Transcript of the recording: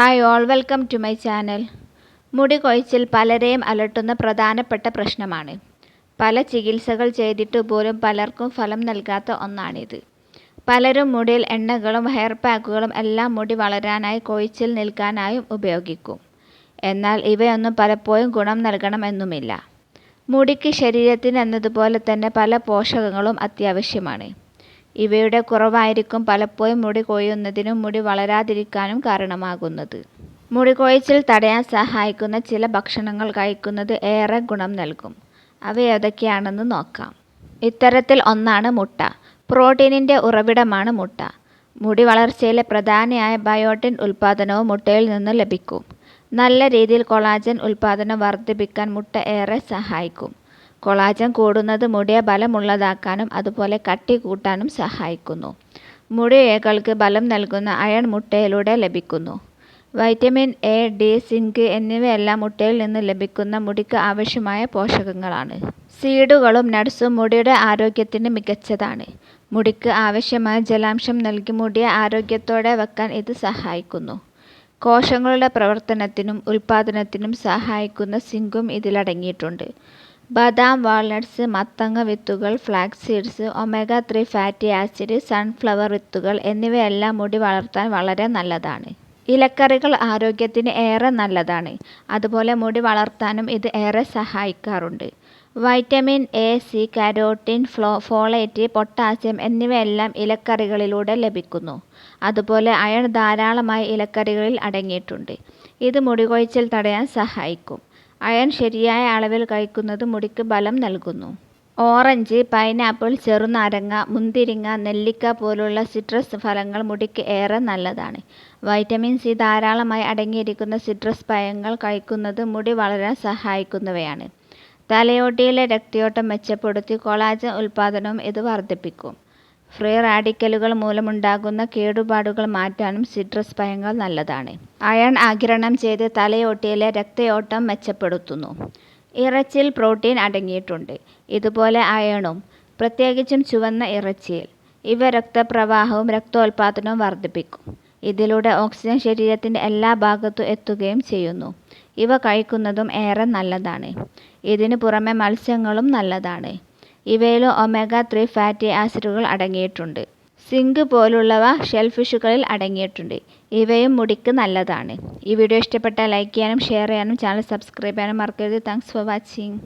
Hi all welcome to my channel മുടി കൊഴിച്ചിൽ പലരെയും അലട്ടുന്ന പ്രധാനപ്പെട്ട പ്രശ്നമാണ്. പല ചികിത്സകൾ ചെയ്തിട്ട് പോലും പലർക്കും ഫലം നൽകാത്ത ഒന്നാണിത്. പലരും മുടിയിൽ എണ്ണകളും ഹെയർ പാക്കുകളും എല്ലാം മുടി വളരാനായി കൊഴിച്ചിൽ നിൽക്കാനായും ഉപയോഗിക്കും. എന്നാൽ ഇവയൊന്നും പലപ്പോഴും ഗുണം നൽകണമെന്നുമില്ല. മുടിക്ക് ശരീരത്തിന് എന്നതുപോലെ തന്നെ പല പോഷകങ്ങളും അത്യാവശ്യമാണ്. ഇവയുടെ കുറവായിരിക്കും പലപ്പോഴും മുടി കൊഴിയുന്നതിനും മുടി വളരാതിരിക്കാനും കാരണമാകുന്നത്. മുടി കൊഴിച്ചിൽ തടയാൻ സഹായിക്കുന്ന ചില ഭക്ഷണങ്ങൾ കഴിക്കുന്നത് ഏറെ ഗുണം നൽകും. അവ ഏതൊക്കെയാണെന്ന് നോക്കാം. ഇത്തരത്തിൽ ഒന്നാണ് മുട്ട. പ്രോട്ടീനിന്റെ ഉറവിടമാണ് മുട്ട. മുടി വളർച്ചയിലെ പ്രധാനമായ ബയോട്ടിൻ ഉൽപ്പാദനവും മുട്ടയിൽ നിന്ന് ലഭിക്കും. നല്ല രീതിയിൽ കൊളാജൻ ഉൽപ്പാദനം വർദ്ധിപ്പിക്കാൻ മുട്ട ഏറെ സഹായിക്കും. കൊളാജൻ കൂടുന്നത് മുടിയെ ബലമുള്ളതാക്കാനും അതുപോലെ കട്ടി കൂട്ടാനും സഹായിക്കുന്നു. മുടിയേകൾക്ക് ബലം നൽകുന്ന അയൺ മുട്ടയിലൂടെ ലഭിക്കുന്നു. വൈറ്റമിൻ എ ഡി സിങ്ക് എന്നിവയെല്ലാം മുട്ടയിൽ നിന്ന് ലഭിക്കുന്ന മുടിക്ക് ആവശ്യമായ പോഷകങ്ങളാണ്. സീഡുകളും നട്സും മുടിയുടെ ആരോഗ്യത്തിന് മികച്ചതാണ്. മുടിക്ക് ആവശ്യമായ ജലാംശം നൽകി മുടിയെ ആരോഗ്യത്തോടെ വെക്കാൻ ഇത് സഹായിക്കുന്നു. കോശങ്ങളുടെ പ്രവർത്തനത്തിനും ഉൽപ്പാദനത്തിനും സഹായിക്കുന്ന സിങ്കും ഇതിലടങ്ങിയിട്ടുണ്ട്. ബദാം വാൾനട്ട്സ് മത്തങ്ങ വിത്തുകൾ flax seeds omega three fatty acid sunflower വിത്തുകൾ എന്നിവയെല്ലാം മുടി വളർത്താൻ വളരെ നല്ലതാണ്. ഇലക്കറികൾ ആരോഗ്യത്തിന് ഏറെ നല്ലതാണ്. അതുപോലെ മുടി വളർത്താനും ഇത് ഏറെ സഹായിക്കാറുണ്ട്. Vitamin A C carotene folate potassium എന്നിവയെല്ലാം ഇലക്കറികളിലൂടെ ലഭിക്കുന്നു. അതുപോലെ അയൺ ധാരാളമായി ഇലക്കറികളിൽ അടങ്ങിയിട്ടുണ്ട്. ഇത് മുടികൊഴിച്ചിൽ തടയാൻ സഹായിക്കും. അയൺ ശരിയായ അളവിൽ കഴിക്കുന്നത് മുടിക്ക് ബലം നൽകുന്നു. ഓറഞ്ച് പൈനാപ്പിൾ ചെറുനാരങ്ങ മുന്തിരിങ്ങ നെല്ലിക്ക പോലുള്ള സിട്രസ് ഫലങ്ങൾ മുടിക്ക് ഏറെ നല്ലതാണ്. വൈറ്റമിൻ സി ധാരാളമായി അടങ്ങിയിരിക്കുന്ന സിട്രസ് പഴങ്ങൾ കഴിക്കുന്നത് മുടി വളരാൻ സഹായിക്കുന്നവയാണ്. തലയോട്ടിയിലെ രക്തയോട്ടം മെച്ചപ്പെടുത്തി കൊളാജൻ ഉൽപ്പാദനവും ഇത് വർദ്ധിപ്പിക്കും. ഫ്രീ റാഡിക്കലുകൾ മൂലമുണ്ടാകുന്ന കേടുപാടുകൾ മാറ്റാനും സിട്രസ് പഴങ്ങൾ നല്ലതാണ്. അയൺ ആഗിരണം ചെയ്ത് തലയോട്ടിയിലെ രക്തയോട്ടം മെച്ചപ്പെടുത്തുന്നു. ഇറച്ചിയിൽ പ്രോട്ടീൻ അടങ്ങിയിട്ടുണ്ട്. ഇതുപോലെ അയണും പ്രത്യേകിച്ചും ചുവന്ന ഇറച്ചിയിൽ ഇവ രക്തപ്രവാഹവും രക്തോൽപാദനവും വർദ്ധിപ്പിക്കും. ഇതിലൂടെ ഓക്സിജൻ ശരീരത്തിന്റെ എല്ലാ ഭാഗത്തും എത്തുകയും ചെയ്യുന്നു. ഇവ കഴിക്കുന്നതും ഏറെ നല്ലതാണ്. ഇതിനു പുറമെ മത്സ്യങ്ങളും നല്ലതാണ്. ഇവയിലും ഒമേഗ ത്രീ ഫാറ്റി ആസിഡുകൾ അടങ്ങിയിട്ടുണ്ട്. സിങ്ക് പോലുള്ളവ ഷെൽഫിഷുകളിൽ അടങ്ങിയിട്ടുണ്ട്. ഇവയും മുടിക്ക് നല്ലതാണ്. ഈ വീഡിയോ ഇഷ്ടപ്പെട്ടാൽ ലൈക്ക് ചെയ്യാനും ഷെയർ ചെയ്യാനും ചാനൽ സബ്സ്ക്രൈബ് ചെയ്യാനും മറക്കരുത്. Thanks for watching